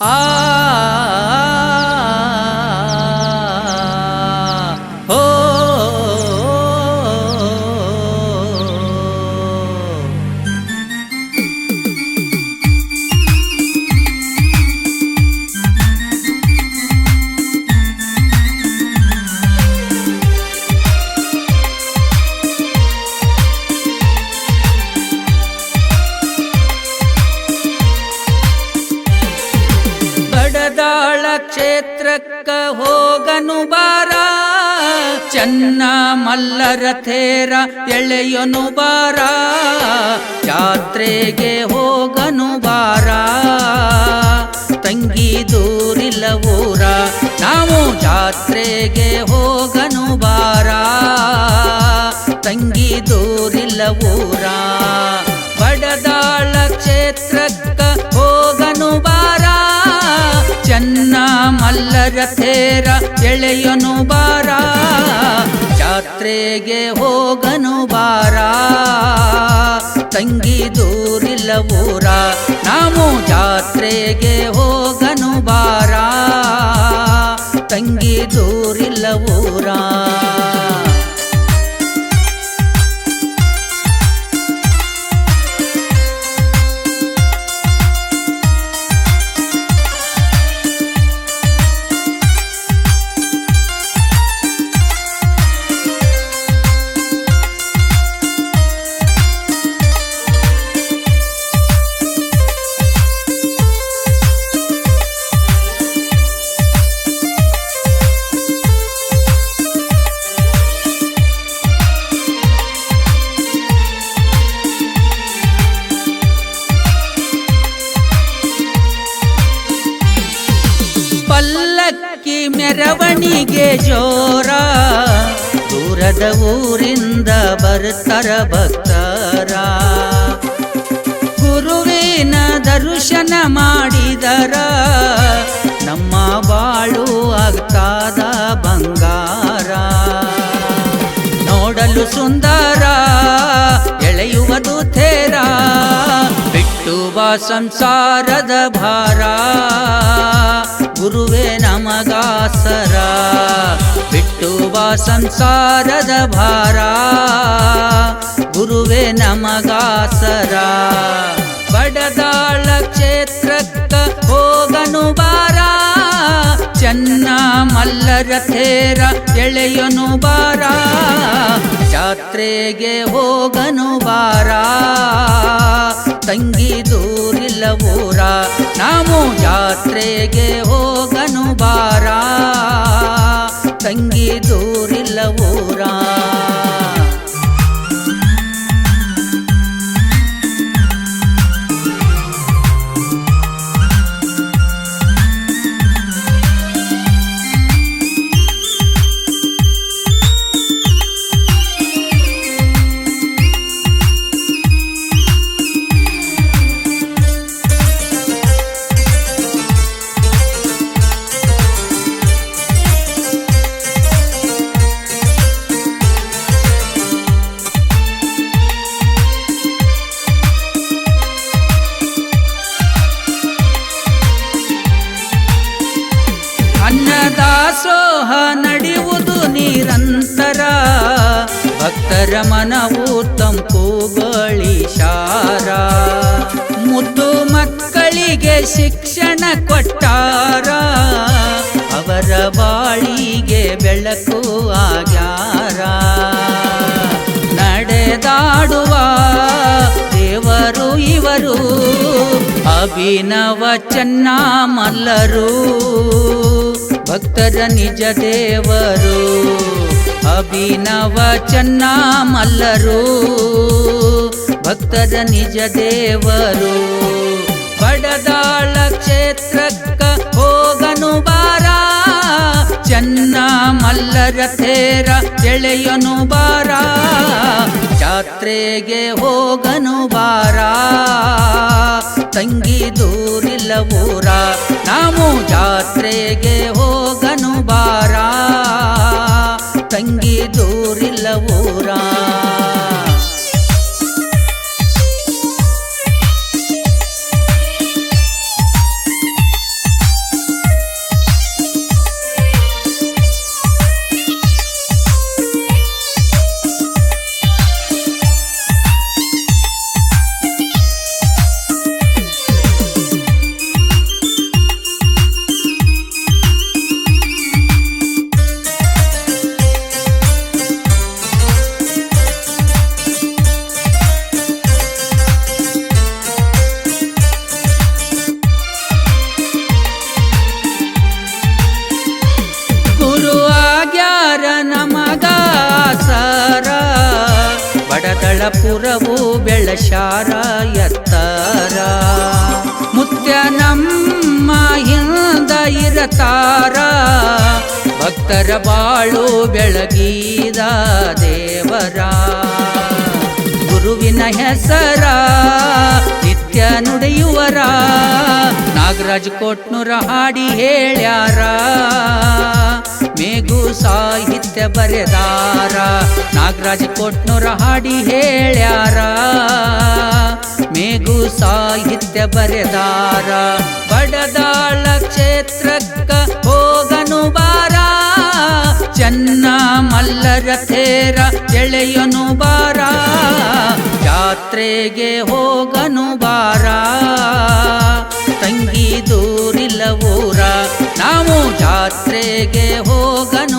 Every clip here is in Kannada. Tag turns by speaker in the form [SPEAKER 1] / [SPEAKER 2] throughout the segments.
[SPEAKER 1] 啊。ಕ್ಷೇತ್ರಕ್ಕ ಹೋಗನು ಬಾರ, ಚನ್ನ ಮಲ್ಲರ ಥೇರ ಎಳೆಯನು ಬಾರ, ಜಾತ್ರೆಗೆ ಹೋಗನು ಬಾರ. ತಂಗಿ ದೂರಿಲ್ಲ ಊರ, ನಾವು ಜಾತ್ರೆಗೆ ಹೋಗನು ಬಾರ. ತಂಗಿ ದೂರಿಲ್ಲ ಊರ ಮಲ್ಲರ ಸೇರ ಎಳೆಯನು ಬಾರ, ಜಾತ್ರೆಗೆ ಹೋಗನು ಬಾರ. ತಂಗಿ ದೂರಿಲ್ಲವೂರ ನಾವು ಜಾತ್ರೆಗೆ ಹೋಗನು ಬಾರ. ತಂಗಿ ದೂರಿಲ್ಲ ಪಲ್ಲಕ್ಕಿ ಮೆರವಣಿಗೆ ಜೋರ. ದೂರದ ಊರಿಂದ ಬರ್ತರ ಭಕ್ತರ. ಗುರುವಿನ ದರ್ಶನ ಮಾಡಿದರ. ನಮ್ಮ ಬಾಳು ಆಗ್ತಾದ ಬಂಗಾರ. ನೋಡಲು ಸುಂದರ, ಎಳೆಯುವುದು ತೇರ. ಬಿಟ್ಟು ಬಾ ಸಂಸಾರದ ಭಾರ. ಗುರುವೇ ನಮಗಾಸರ ಬಿಟ್ಟು ಬಾ ಸಂಸಾರದ ಭಾರ. ಗುರುವೇ ನಮಗಾಸರ ಬಡದಾಳ ಕ್ಷೇತ್ರಕ್ಕ ಹೋಗನು ಬಾರ. ಚನ್ನ ಮಲ್ಲರ ಥೇರ ಎಳೆಯನು ಬಾರ. ಜಾತ್ರೆಗೆ ಹೋಗನು ಬಾರ. ತಂಗಿ ದೂರಿಲ್ಲ ಊರ. ನಾವು ಜಾತ್ರೆಗೆ ಹೋಗನು ಬಾರ. ತಂಗಿ ದೂರಿಲ್ಲ ಅನ್ನದಾಸೋಹ ನಡೆಯುವುದು ನಿರಂತರ. ಭಕ್ತರ ಮನವು ತಂಪು ಶಾರ. ಮುದ್ದು ಮಕ್ಕಳಿಗೆ ಶಿಕ್ಷಣ ಕೊಟ್ಟಾರ. ಅವರ ಬಾಳಿಗೆ ಬೆಳಕು ಆಗ್ಯಾರ. ನಡೆದಾಡುವ ದೇವರು ಇವರು, ಅಭಿನವ ಚೆನ್ನ ಮಲ್ಲರು ಭಕ್ತರ ನಿಜ ದೇವರು ಅಭಿನವ ಚನ್ನ ಮಲ್ಲರು. ಭಕ್ತರ ನಿಜ ದೇವರು ಪಡದಾಳ ಕ್ಷೇತ್ರಕ್ಕ ಹೋಗನು ಬಾರ. ಚನ್ನ ಮಲ್ಲರ ತೇರ ಎಳೆಯನು ಬಾರ. ಜಾತ್ರೆಗೆ ಹೋಗನು ಬಾರ. ತಂಗಿ ದೂರಿಲ್ಲ ನಾವು ಜಾತ್ರೆಗೆ ಹೋಗನು ಬಾರ. ತಂಗಿ ದೂರಿಲ್ಲ ಊರ ಪುರವು ಬೆಳಶಾರ ಎತ್ತಾರ. ಮುತ್ಯ ನಮ್ಮ ಹಿಂದ ಇರತಾರ. ಭಕ್ತರ ಬಾಳು ಬೆಳಗೀದ ದೇವರ. ಗುರುವಿನ ಹೆಸರ ನಿತ್ಯ ನುಡಿಯುವರ. ನಾಗರಾಜ್ ಕೋಟ್ನೂರ ಹಾಡಿ ಹೇಳ್ಯಾರ. ಬರೆದಾರ ನಾಗರಾಜ್ ಕೊಟ್ನೂರ ಹಾಡಿ ಹೇಳ್ಯಾರ. ಮೇಘು ಸಾಹಿತ್ಯ ಬರೆದಾರ. ಬಡದಾಳ ಕ್ಷೇತ್ರಕ್ಕ ಹೋಗನು ಬಾರ. ಚೆನ್ನ ಮಲ್ಲರ ತೇರ ಎಳೆಯನು ಬಾರ. ಜಾತ್ರೆಗೆ ಹೋಗನು ಬಾರ. ತಂಗಿ ದೂರಿಲ್ಲ ಊರ. ನಾವು ಜಾತ್ರೆಗೆ ಹೋಗನು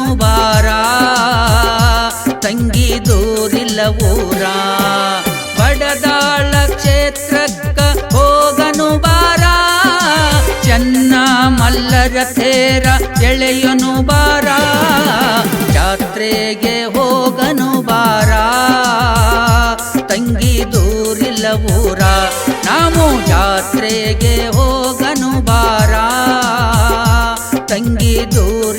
[SPEAKER 1] ದೂರಿಲ್ಲ ಊರ ಬಡದಾಳ ಕ್ಷೇತ್ರಕ್ಕ ಹೋಗನು ಬಾರ ಚನ್ನ ಮಲ್ಲರ ತೇರ ಎಳೆಯನು ಬಾರ ಜಾತ್ರೆಗೆ ಹೋಗನು ಬಾರ ತಂಗಿ ದೂರಿಲ್ಲ ಊರ ನಾವು ಜಾತ್ರೆಗೆ ಹೋಗನು ಬಾರ ತಂಗಿ ಊರ